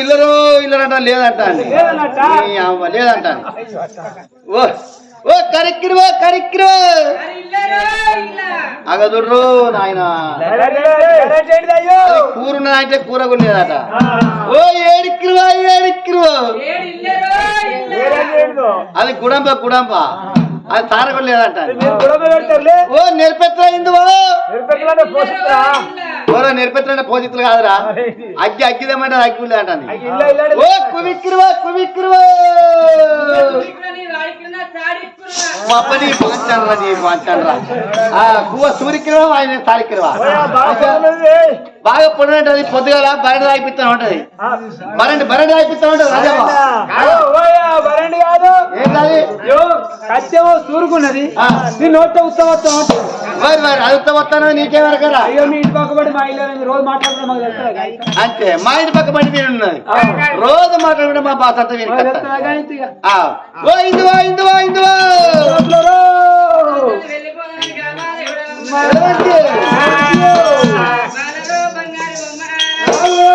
ఇల్లరు ఇల్లరంట లేదంట లేదంట. ఓ ఓ కరిక్కిరువో కరిక్కిరువో అగదుర్రు నాయన. కూర ఉన్నదంటే కూర కూడా లేదట ఓ ఏడిక్కిరువో ఏడిక్కిరువో అది గుడంప గుడంప అది తార కూడా లేదంట ఓ నేర్పెత్ర ఇందువో ఓరో నేర్పెత్ర పోజిత్తులు కాదురా. అగ్గి అగ్గిదేమంటే అగ్గి లేదంట. ఓ కువిక్కిరువో కువిక్కిరువో మా పని పాంచానరా నీ పాంచానరా. ఆ గువ్వ సూర్యకిరవా ఆయన తారీఖిరవా బాగా పొడినట్టు పొద్దుగాల బరడు రాయిపిస్తా ఉంటది. బరండి బరడు రాయిపిస్తా ఉంటది కాదు. ఏం కాదు? యో, కత్యమో సూరుకున్నది. ఆ. నీ నోట్లో ఉత్తమత్వం మరి మరి అదుతా వస్తాను నీకేమరకరా? అయ్యో మీ ఇంటి పక్కబడి మా ఇల్లు రోజు మాట్లాడుతున్నా? అంతే మా ఇంటి పక్క బండి మీద ఉన్నది. రోజు మాట్లాడుకుంటే మా బాధ అంతా ఇక? ఓ ఇందువా ఇందువా ఇందువా. Oh!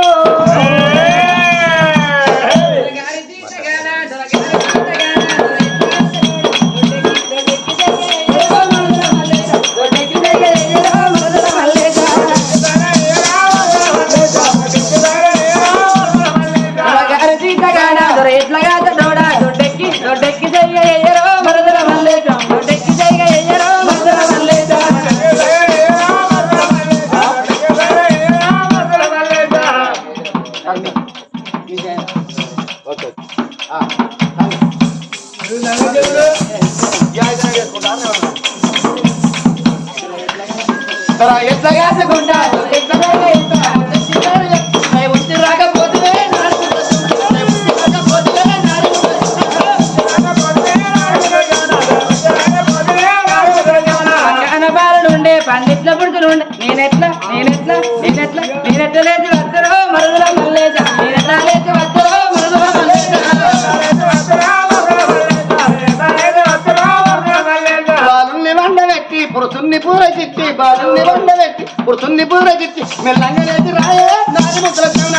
పురుషుణ్ణి చిట్టి బాలుని వండబెట్టి పుడుతుంది పూర చిట్టి మెల్లంగా రాయే నారి ముద్ర చెవున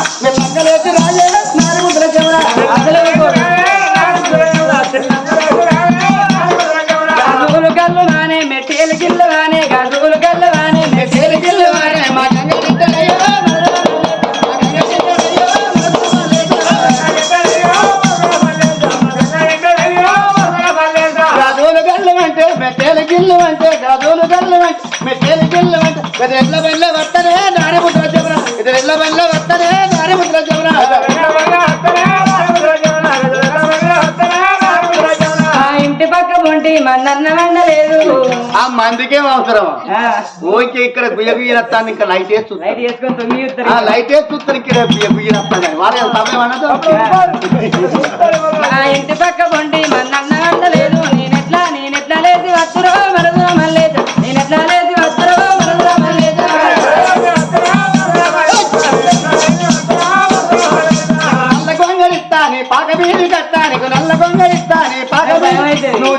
రాయే ఉంటి మన్నన్న వండలేదు ఆ మందికేం అవసరం. ఓకే ఇక్కడ గుయ్య గుయ్య రత్తాన్ని ఇంకా లైట్ వేస్తుంది లైట్ వేసుకొని తొమ్మిది ఆ లైట్ వేస్తుంది ఇక్కడ గుయ్య వారే సమయం అన్నది? ఇంటి పక్క ఉంటి మన్నన్న వండలేదు నేనెట్లా నేనెట్లా లేచి వస్తురో మరదుల మల్లేజ. నేనెట్లా లేచి వస్తురో నల్ల పాక బీడి కట్టాని నల్ల గొంగలిస్తాని పాక నువ్వు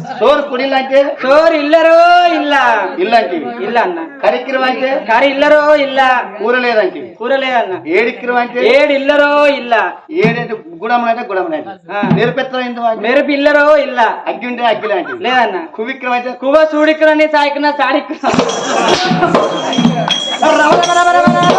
ఎలా మంచి ఓ ఇందువా ఇందువా ఎండ వేసుకున్నారా సోరు కుడిలు అంటే సోరు ఇల్లరో ఇల్ల. ఇల్లు అంటే ఇల్ల అన్న. కరిక్కిరం అంటే కరి ఇల్లరో ఇల్ల. కూర లేదంటే కూర లేదన్న ఏడిక్కిరం అంటే ఏడు ఇల్లరో ఇల్ల. ఏడంటే? గుడములు అంటే అంటే. నిరపెత్తం ఇందువా అంటే? మెరుపు ఇల్లరో ఇల్ల. అగ్గి ఉంటే అగ్గి లాంటి లేదన్న. కువిక్రం అయితే కువ సూడిక్కునని సాయికున్న సాడిక్కున ముందే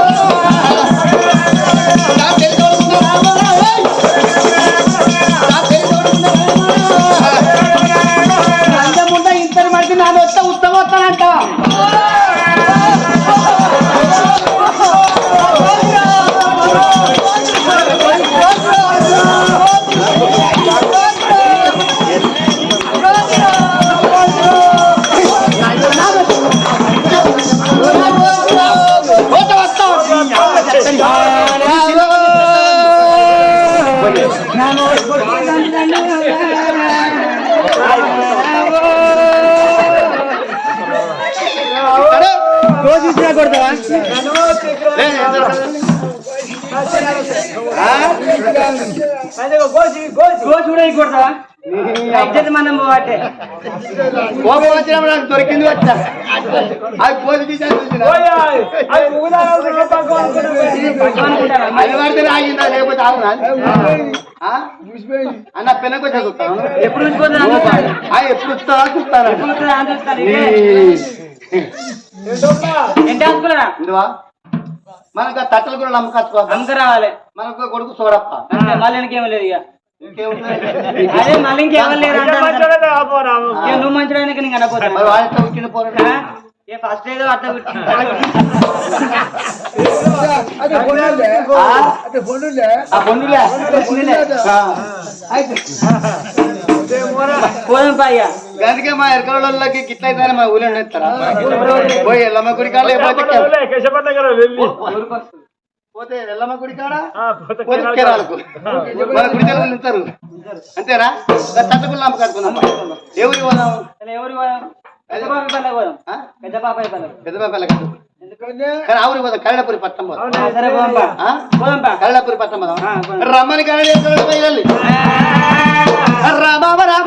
మనం పోవట్టే కోపం వచ్చినప్పుడు నాకు దొరికింది వచ్చా అది పోలీసు తీసేసి చూసినా. అనుకుంటావా? అది పడితే ఆగిందా లేకపోతే ఆగునా ఆ? అన్న పెనకు ఎప్పుడు ఎప్పుడు వస్తావా చూస్తాను మనకు తట్టలు కూడా నమ్మకచ్చుకో అంక రావాలి. మనకు కొడుకు చూడప్ప అంతే మళ్ళీ లేదు ఇక. అదే మళ్ళీ ఇంకేం లేదు అంటారు. ఇక నువ్వు మంచిగా నీకు మరి అనపోతా వాళ్ళతో ఉట్టిన పోరాడు ఏ ఫస్ట్ ఏదో అట్లా పుట్టి ఆ బొండులే ఆ. అయితే పోదాం పైగా అందుకే మా ఎరకలకి గిట్ల అయితే మా ఊళ్ళో ఎత్తారా పోయి ఎల్లమ్మ గుడి కాడ లేకపోతే పోతే ఎల్లమ్మ గుడి కాడ? పోతే కేరాలకు మన గుడి కాడ ఉంటారు అంతేనా? తట్టకులు నమ్మకట్టుకుందాం ఎవరి పోదాం? ఎవరు పోదాం? పెద్ద పాప పల్లె పోదాం. ఆ? పెద్ద పాప పల్లె పెద్ద బాబాయ్ కట్టు కానీ ఆవురి పోదాం. కళ్ళపూరి పట్టం పోదాం. పట్టం పోదాం. రమ్మని వెళ్ళి రామ రామ రామ.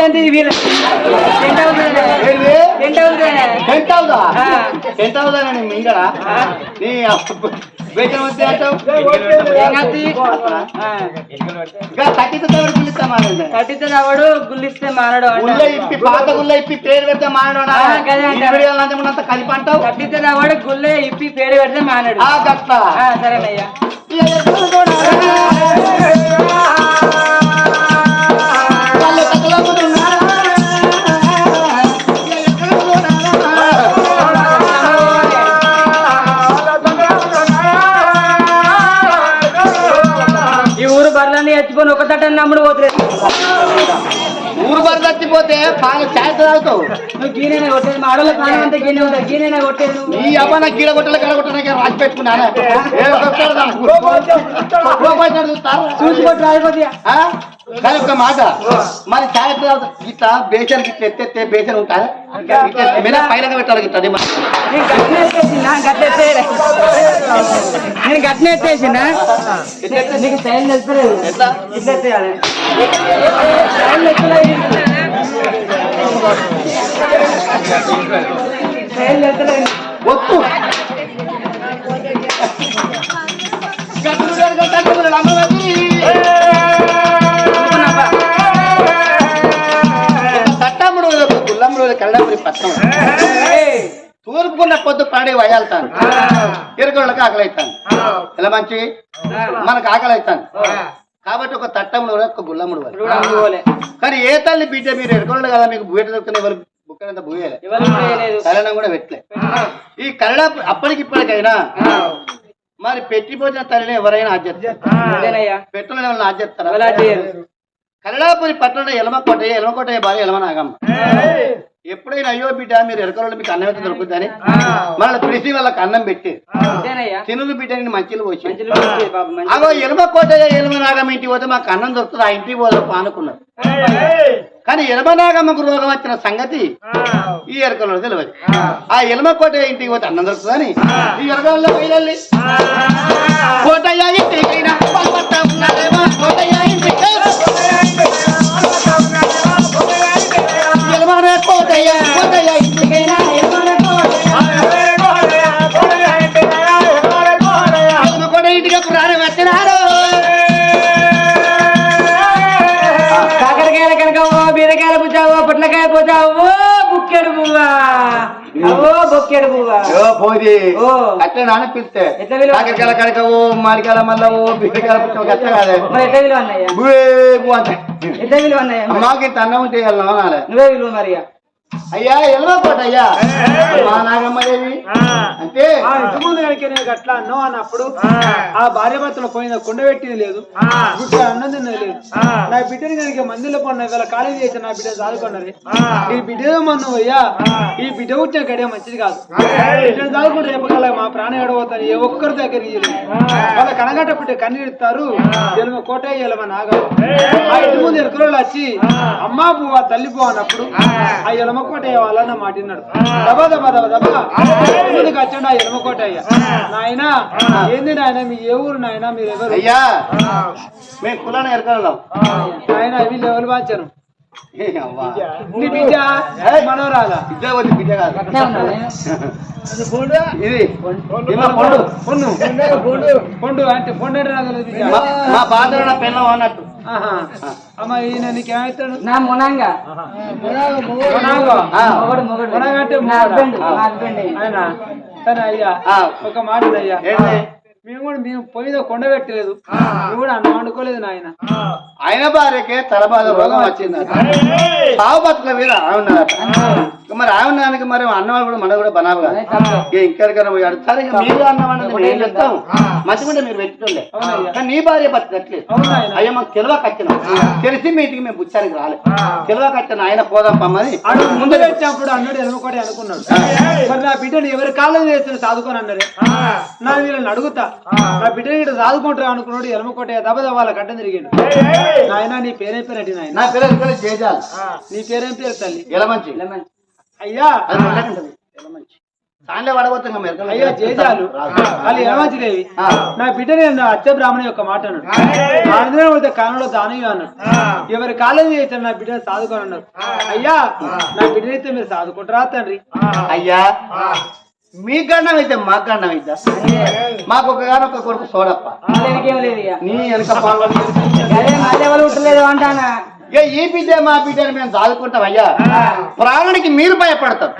ఏంటి వీళ్ళ? టెంట్ హౌస్ ఏంటిది? టెంట్ హౌస్ టెంట్ హౌసా ఆ. టెంట్ హౌసా నేను మింగడా నీ అప్పు- వేతనం వస్తే అంటావు? ఇంకా తగ్గితే తవరు పిలుస్తామా కట్టితే తవ్వడు గుళ్ళిస్తే మానడు ఇప్పి పాత గుళ్ళ ఇప్పి పేరు పెడితే మానడా కలిపి అంటావు? కట్టితే తవ్వడు గుళ్ళే ఇప్పి పేరు పెడితే మానడు. ఆ గట్ల. ఆ, సరేనయ్యా. ఎత్తుకొని ఒక తట్టని నమ్ముడు పోతుంది ఊరు బరి చచ్చిపోతే బాగా ఛాయ్ తాగుతావు నువ్వు గీనైనా కొట్టేది మా ఆడోళ్ళ ప్రాణం అంతా గీనే ఉంటుంది గీనైనా కొట్టేది ఈ అవ్వ గీడ కొట్టలు గడ కొట్టడానికి రాసి పెట్టుకున్నాను నాకు? చూసి కొట్టి? కానీ ఒక మాట. మరి ఛాయ్ తాగుతా ఇట్లా బేసన్ ఇట్లా ఎత్తెత్తే బేసన్ ఉంటా? మీద పైన పెట్టాలి అది. నేను గట్టిన ఎత్తేసిన నీకు స్టైల్ తెలుస్తలేదు ఎట్లా? ఇట్లా ఎత్తేయాలి. వయాలుతాను ఎరుకోళ్ళకి ఆకలి అవుతాను ఇలా మంచి? మనకు ఆకలి అవుతాను కాబట్టి ఒక తట్టముడు ఒక అందుకోలే కానీ ఏ తల్లి బిడ్డ మీరు ఎరుకోళ్ళు కదా మీకు బూట దొరుకుతున్న ఎవరు భూయలే ఎవరు కూడా పెట్టలే. ఈ కళ్ళ అప్పటికి ఇప్పటికైనా మరి పెట్టిపోయిన తల్లిని ఎవరైనా ఎవరైనా ఆద్యస్తారా ఎవరు చేయరు. కళ్ళాపురి పట్టణంలో ఎలమకోటయ్య ఎలమకోటయ్య భార్య ఎలమ నాగమ్మ ఎప్పుడైనా అయ్యో బిడ్డ మీరు ఎరకలలో మీకు అన్నం అయితే దొరుకుతుందని మనల్ని పిలిచి వాళ్ళకి అన్నం పెట్టి. తినులు మంచిలు పోసి మంచిలు మంచి అగో ఎలమ కోటయ్య ఎలమ నాగమ్మ ఇంటికి పోతే మాకు అన్నం దొరుకుతుంది ఆ ఇంటికి పోదాం అనుకున్నారు. కానీ ఎలమనాగమ్మకు రోగం వచ్చిన సంగతి ఈ ఎరకలో తెలియదు. ఆ. ఎలమ కోట ఇంటికి పోతే అన్నం దొరుకుతుందని ఈ ఎరకల్లో వెళ్ళి కోటయ్య ఇంటికైనా. పొట్లకాయ పుచ్చావో బుక్కెడు పువ్వా అవో బొక్కెడు పువ్వా ఓ పోది. ఓ. అట్లా నానపిస్తే ఎట్లా విలువ? కాకరకాయల కడకవు మామిడికాయల మల్లవు బిడ్డకాయల పుట్టవు అట్లా కాదే. మరి ఎట్లా విలువ అన్నయ్య? బువే బువ అంటే. ఎట్లా విలువ అన్నయ్య ఇంత అన్నం ఉంటే వెళ్ళాం నువ్వే విలువ మరి ఇక. అయ్యా ఎలవకోట అయ్యా. మా నాగమ్మ దేవి. అంటే ఆ. ఇంటి ముందు కనుక నేను అట్లా అన్నావు అన్నప్పుడు ఆ. భార్య భర్తలు పోయిన కొండ పెట్టింది లేదు. గుడ్డ అన్నం తిన్నది లేదు. నా బిడ్డని కనుక మందిలో పడిన వీళ్ళ కాలేజీ చేసి నా బిడ్డ చదువుకున్నది ఈ బిడ్డ మన్ను అయ్యా. ఈ బిడ్డ పుట్టిన గడియ మంచిది కాదు. బిడ్డను చదువుకుంటే రేపు కల్లా మా ప్రాణం ఎడబోతాను ఏ ఒక్కరి దగ్గర వాళ్ళ. కనగట్ట బిడ్డ కన్నీడుతారు ఎలమ కోట ఎలమ నాగం ఆ ఇంటి ముందు ఎరుకలో వచ్చి అమ్మా పువ్వ తల్లి పువ్వు అన్నప్పుడు ఆ. ఎలమకోట వాళ్ళన్న మాటిన్నాడు దబా దబా దబా దబా. ముందుకు వచ్చాడు ఆ ఎలమకోట అయ్యా? నాయన ఏంది నాయన మీ ఏ ఊరు నాయన మీరు ఎవరు? అయ్యా మేము కులాన్ని ఎరకలం నాయన వీళ్ళు ఎవరు బాచారు నీ బిడ్డ మనోరాలా బిడ్డ వచ్చి బిడ్డ కాదు. అట్లే ఉన్నావా? ఇది. ఇమ్మ పండు. పొన్ను పొండు అంటే పొండు అంటే నాకు తెలియదు బిడ్డ మా- నా పెళ్ళం అన్నట్టు. అమ్మ ఈయన నీకేమవుతాడు నా మునంగా. మొగడు? హస్బెండ్ ఆయన సరే అయ్యా. ఒక మాట అయ్యా? మేము కూడా మేము పోయిన కొండ పెట్టలేదు. మేము కూడా అన్నం వండుకోలేదు నాయన. ఆయన భార్యకే తలబాధ రోగం వచ్చిందట సావు బతుకుల మీద ఆవున్నదట మరి ఆవున్నానికి మరి అన్నవాళ్ళు కూడా మన కూడా బనావు కదా. ఇక ఇంకెక్కడికైనా పోయాడు సరే ఇక మీరు అన్నం అన్నది మేము ఏం చెప్తాం? మంచిగా మీరు పెట్టుకోలే. కానీ నీ భార్య బతకట్లేదు. అయ్యా మాకు తెలివ కట్టిన. తెలిసి మీ ఇంటికి మేము బుచ్చానికి రాలే. తెలివ కట్టిన ఆయన పోదాం పమ్మని. ముందు వచ్చినప్పుడు అన్నాడు ఎనుకోటి అనుకున్నాడు. మరి నా బిడ్డను ఎవరి కాలం చేస్తున్న సాదుకొని అన్నారే నా వీళ్ళని అడుగుతా. నా బిడ్డని ఇక్కడ సాదుకుంటారా అనుకున్నాడు ఎలమకోట దెబ్బ దెబ్బల గడ్డం తిరిగిండు. నాయన నీ పేరేం పేరంటి నాయన? నా పిల్లలు పిల్లలు చేజాలి నీ పేరేం పేరు తల్లి? లెమన్ అయ్యా! జేజాలు వాళ్ళు ఎలమంచిదేవి ఆ. నా బిడ్డని నా అత్త బ్రాహ్మణ యొక్క మాట అన్నాడు. ఆంధ్ర పోతే కాలంలో దానయ్య అన్నాడు. ఎవరి కాలం చేశారు నా బిడ్డను సాదుకొని అన్నారు అయ్యా నా బిడ్డనైతే మీరు సాదుకుంటారా తండ్రి? అయ్యా. మీ గండం అయితే మా గండం అయితే మాకు ఒక గారు ఒక కొడుకు సోడప్ప. నీ వెనక పాలు అంటానా? ఇక ఈ బిడ్డ మా బిడ్డని మేము చదువుకుంటాం అయ్యా. ప్రాణానికి మీరు భయపడతాం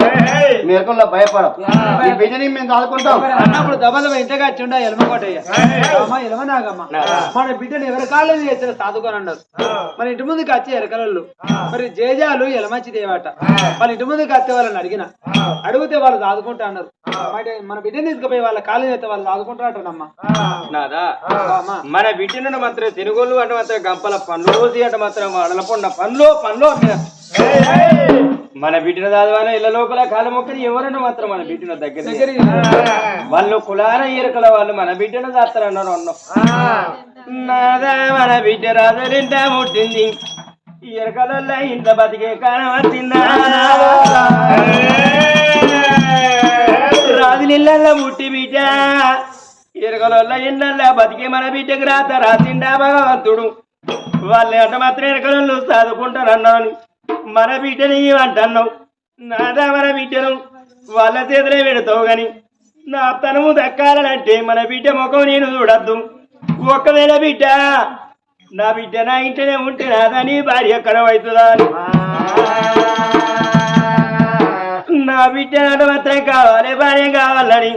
మీరుకుల్లో భయపడం ఈ బిడ్డని మేము చదువుకుంటాం అన్నప్పుడు దబదబ ఇంతగా వచ్చిండా ఎలమకోటయ్య అమ్మ ఎలమ నాగమ్మ. మన బిడ్డను ఎవరి కాళ్ళు చేసిన సాదుకొని అన్నారు మన ఇంటి ముందుకు వచ్చి ఎరకలళ్ళు మరి జేజాలు ఎలమంచి దేవాట. వాళ్ళ ఇంటి ముందుకు వచ్చే వాళ్ళని అడిగిన. అడిగితే వాళ్ళు సాదుకుంటా అన్నారు. మరి మన బిడ్డని తీసుకుపోయి వాళ్ళ కాళ్ళు చేస్తే వాళ్ళు నాదా అమ్మా. మన బిడ్డను మాత్రం తినుగోలు అంటే మాత్రం గంపల పండ్లు రోజు అంటే మాత్రం అడల పొండ పండ్లు పండ్లు అంటే మన బిడ్డను దాదాపు ఇళ్ళ లోపల కాలు మొక్కని ఎవరన్నా మాత్రం మన బిడ్డన దగ్గర వాళ్ళు కులాన ఈరకల వాళ్ళు మన బిడ్డను దాస్తారన్నారు అన్నాం. నాదా మన బిడ్డ రాజరింట ముట్టింది ఈరకల ఇంత బతికే కాలం వచ్చిందా? రాజులిళ్ళల్లో ముట్టి బిడ్డ. ఇరకల ఇళ్ళల్లో బతికే మన బిడ్డకు రాత రాసిండా భగవంతుడు. వాళ్ళు అంట మాత్రం ఇరకలు చదువుకుంటారు అన్నాను మన బిడ్డని అంటున్నావు నాదా మన బిడ్డను వాళ్ళ చేతులే పెడతావు గాని నా తనము దక్కాలనంటే మన బిడ్డ ముఖం నేను చూడద్దు. ఒకవేళ బిడ్డ నా బిడ్డ నా ఇంటనే ఉంటే నాదా నీ భార్య కనవైతుందా అని నా బిడ్డ నాట మాత్రం కావాలి భార్య కావాలని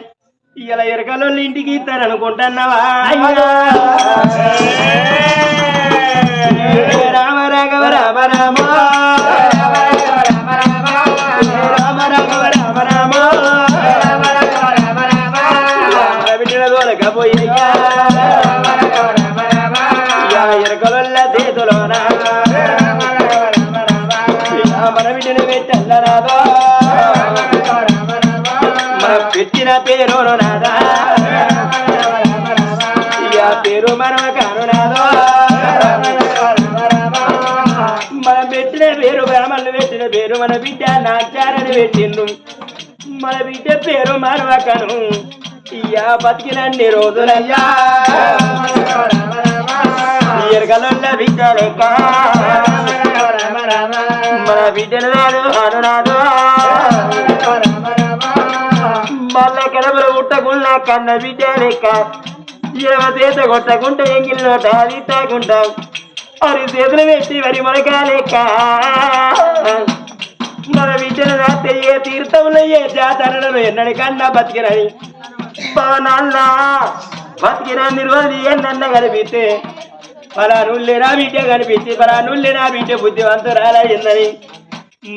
ఇలా ఎరకలో ఇంటికి ఇస్తారనుకుంటున్నావా? రామ రాఘవ రామ రామ రామ రాఘవ రామ రామ దొరకపోయ్యా ఎరకల చేతులోన మన బిడ్డను పెట్టల్లరాదో మన పెట్టిన పేరు నాదా ఇక పేరు మనమ కాను పేరు మన బిడ్డ నాచారని పెట్టిండు. మన బిడ్డ పేరు మనవకను ఇయ్యా బతికినన్ని రోజులయ్యా. ఎరగలున్న బిడ్డ మన బిడ్డను నాడు అనునాడు మళ్ళా కడపలు పుట్టకుండా కన్న బిడ్డ లెక్క ఇరవ చేత కొట్టకుంటే ఎంగిల్లో తాది తాకుంటాం అరి చేతులు పెట్టి మరి మనకాలేక మన బిడ్డను రాస్తే ఏ తీర్థంలో ఏ జాతరలను ఎన్నడికన్నా బతికినని బానాన్న బతికిన నిర్వహణ ఎన్న కనిపిస్తే ఫలానుల్లే నా బిడ్డ కనిపించి ఫలానుల్లే నా బిడ్డ బుద్ధివంతురాలా ఎందని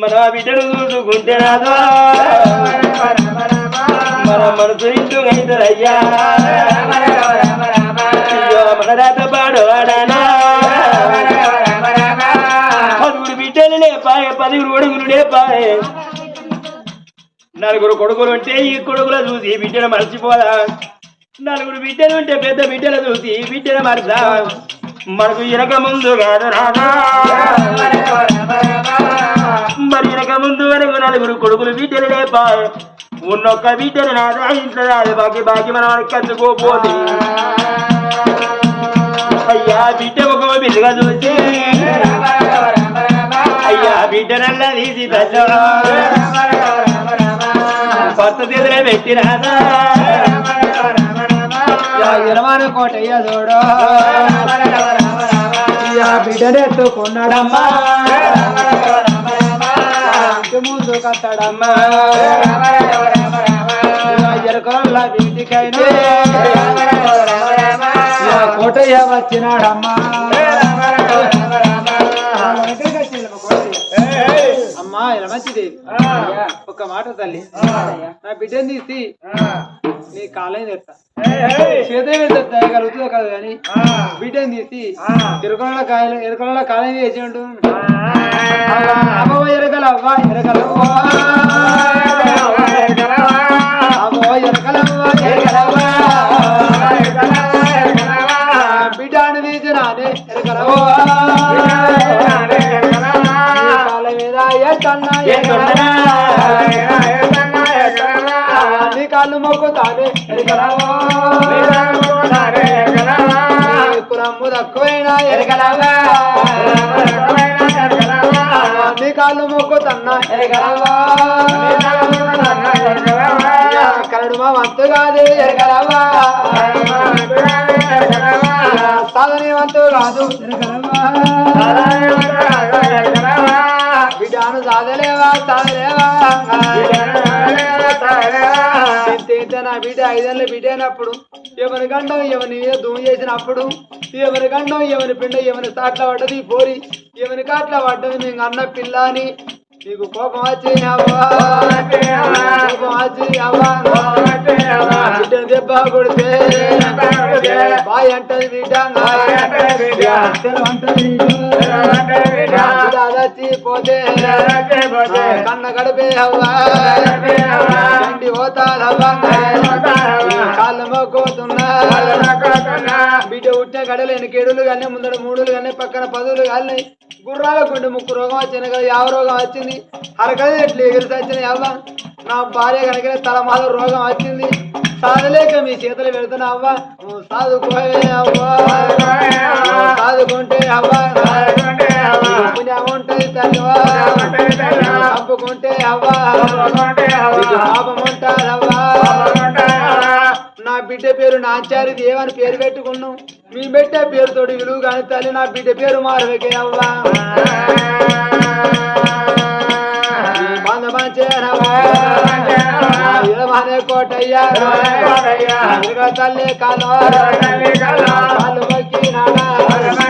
మన బిడ్డను చూసుకుంటే నాదో. మన మనసు ఇంటూ అయ్యా మన రాత పాడవాడానా పాయ లేపాయ పదుగురు కొడుకులు లేపాయ. నలుగురు కొడుకులు ఉంటే ఈ కొడుకుల చూసి బిడ్డను మర్చిపోదా? నలుగురు బిడ్డలు ఉంటే పెద్ద బిడ్డలు చూసి ఈ బిడ్డను మరదా? మనకు ఇనక ముందు కాదు రాదా మరి ఇనక ముందు వరకు నలుగురు కొడుకులు బిడ్డలు లేపాయ. ఉన్నొక్క బిడ్డలు నాదా? ఇంట్లో రాదు బాకి బాకి మనం కట్టుకోపోతే అయ్యా బిడ్డ ఒక బిడ్డగా చూస్తే. అయ్యా బిడ్డ నల్ల తీసి కొత్త పెట్టినాదా ఇరవై కోటయ్య చూడు ఇక బిడ్డను ఎత్తుకున్నాడమ్మా ఇంటి ముందు కత్తాడమ్మా ఎరుకల వీటికైనా ఇక కోటయ్య వచ్చినాడమ్మా? అమ్మా ఇలా మంచిది. ఒక మాట తల్లి. నా బిడ్డని తీసి నీ కాలేని తెస్తా చేతే కలుగుతుందో కాదు కానీ బిడ్డని తీసి ఎరుకల కాయలు ఎరుకల కాలేని వేసి ఉంటు అవ్వ ఎరగల అవ్వ ఎరగలవ్వ. కులము తక్కువైనా ఎరగలవ్వ నీ కాళ్ళు మొక్కుతన్నా ఎరగలవ్వ కరడు మా వంతు కాదు సాధని వంతు కాదు బిడ్డాను సాధలేవా? సాధలేవా నా బిడ్డ ఐదేళ్ళ బిడ్డ అయినప్పుడు ఎవరి గండం ఎవరి మీద దుమ్ము చేసినప్పుడు ఎవరి గండం ఎవరి పిండ ఎవరి సాట్ల పడ్డది పోరి ఎవరి కాట్ల పడ్డది మేము అన్న పిల్ల అని నీకు కోపం వచ్చి కోపం వచ్చి దెబ్బ కొడితే బాయ్ అంటది బిడ్డ. పోతే కన్న గడిపే అవ్వా. గండి ఉట్టిన గడలేని కేడులు కానీ ముందర మూడులు కానీ పక్కన పదులు కానీ గుర్రాల గుండె ముక్కు రోగం వచ్చింది కదా యావ రోగం వచ్చింది? అరకది ఎట్లు ఎగిరి వచ్చింది అవ్వ. నా భార్య కనుక తల మాద రోగం వచ్చింది. సాధలేక మీ చేతులు పెడుతున్నా అవ్వ. సాదుకోవే అవ్వ. సాదుకుంటే అవ్వ. పుణ్యం ఉంటది తల్లివా. తప్పుకుంటే అవ్వ. పాపం ఉంటాదవ్వా నా బిడ్డ పేరు నాచారి దేవని పేరు పెట్టుకున్నాం. మీ బిడ్డ పేరుతోటి విలువ కానీ తల్లి నా బిడ్డ పేరు మారవేకే అవ్వా. కోటయ్యా. తల్లి కాలు కాలు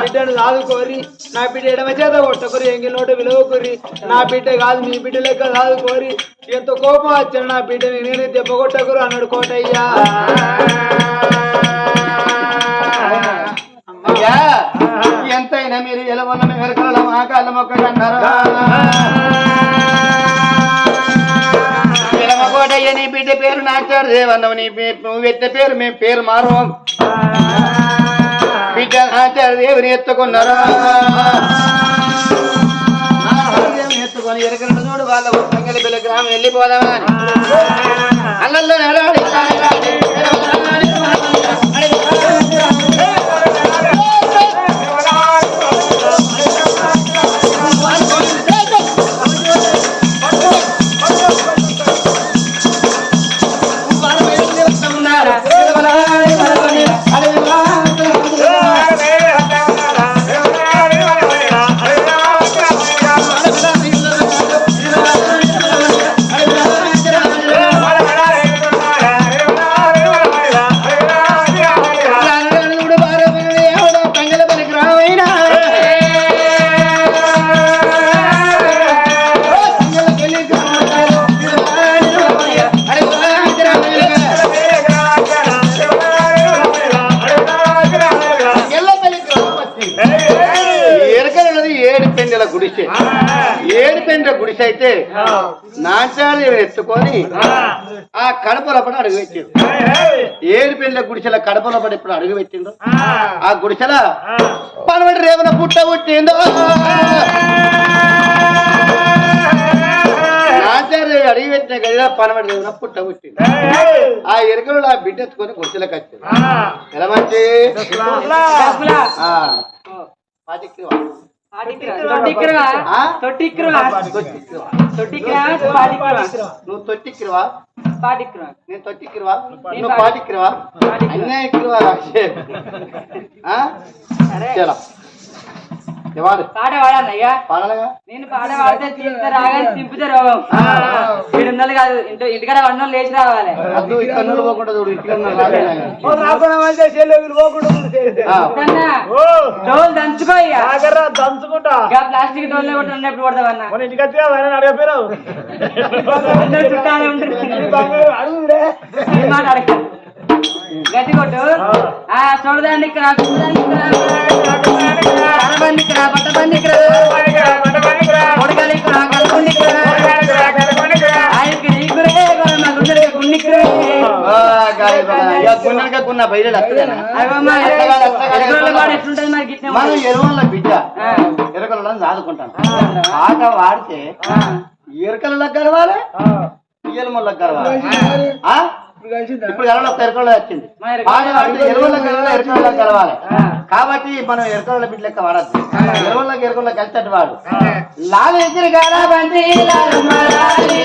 బిడ్డను సాదుకోరి నా బిడ్డ ఎడమ చేత కొట్టకురి ఎంగిల్ నోట విలువకురి. నా బిడ్డ కాదు మీ బిడ్డ లెక్క సాదుకోరి ఎంత కోపం వచ్చాను నా బిడ్డని నేనే దెబ్బ కొట్టకురు అన్నాడు కోటయ్యా. ఎంతైనా మీరు ఎలవన్న వెనకాల ఆకాల మొక్క అన్నారు ఎలమకోటయ్య నీ బిడ్డ పేరు నాచారు దేవన్నవు నీ నువ్వు పెట్టిన పేరు మేము పేరు మారు బిడ్డ నాచారు దేవుని ఎత్తుకున్నారా? ఎత్తుకొని ఎరకరండు చూడు వాళ్ళ సంగలి బిల్ల గ్రామం వెళ్ళిపోదామా అల్లల్లో నెలాడి నాచాలు ఎత్తుకొని ఆ కడపలో పడి అడుగు పెట్టిండు. ఏడు పెండ్ల గుడిసెల కడపలో పడి ఇప్పుడు అడుగు పెట్టిండు? ఆ. గుడిసెల పనవడి రేవన పుట్ట పుట్టిందో నాచారు అడిగి పెట్టిన గదిలో పనవడి రేవన పుట్ట పుట్టిండు. ఆ ఎరుకలు ఆ బిడ్డ ఎత్తుకొని గుడిసెలకు వచ్చింది ఎలా మంచి? నువ్వు తొట్టిక్కిరవా? నేను తొట్టిక్కిరవా నువ్వు పాటిక్కిరవా అన్యాయ ఇక్కిరవా రాక్షే చలో పాట నేను పాట పాడితే తీస్తే రాగానే దింపితే రోగం. ఏడు వందలు కాదు ఇంటి ఇంటికాడ వందలు లేచి రావాలి. డోలు దంచుకో దంచుకుంటా. ప్లాస్టిక్ డోల్ అడగపోయావు అందరూ చుట్టాలే ఉంటారు అడగ. గట్టి కొట్టు. ఆ చూడదాన్ని ఇక్కడ చూడదాన్ని ఇక్కడ. గున్న బయలు మనం. ఎరువుల బిడ్డ. ఎరకలను చదువుకుంటాం పాట వాడితే. ఎరకలకు గలవాలి ఎలుమలకు? ఇప్పుడు ఎరవల ఎరకల వచ్చింది. పాట వాడితే ఎరువుల గలవాలి ఎరకలకు. కాబట్టి మనం ఎరకల బిడ్డ లెక్క వాడద్దు. ఎరువులకు ఎరకలకు కలిసేట్టు వాడు. లాలు ఎగిరి బంతి లాలమ్మ లాలి.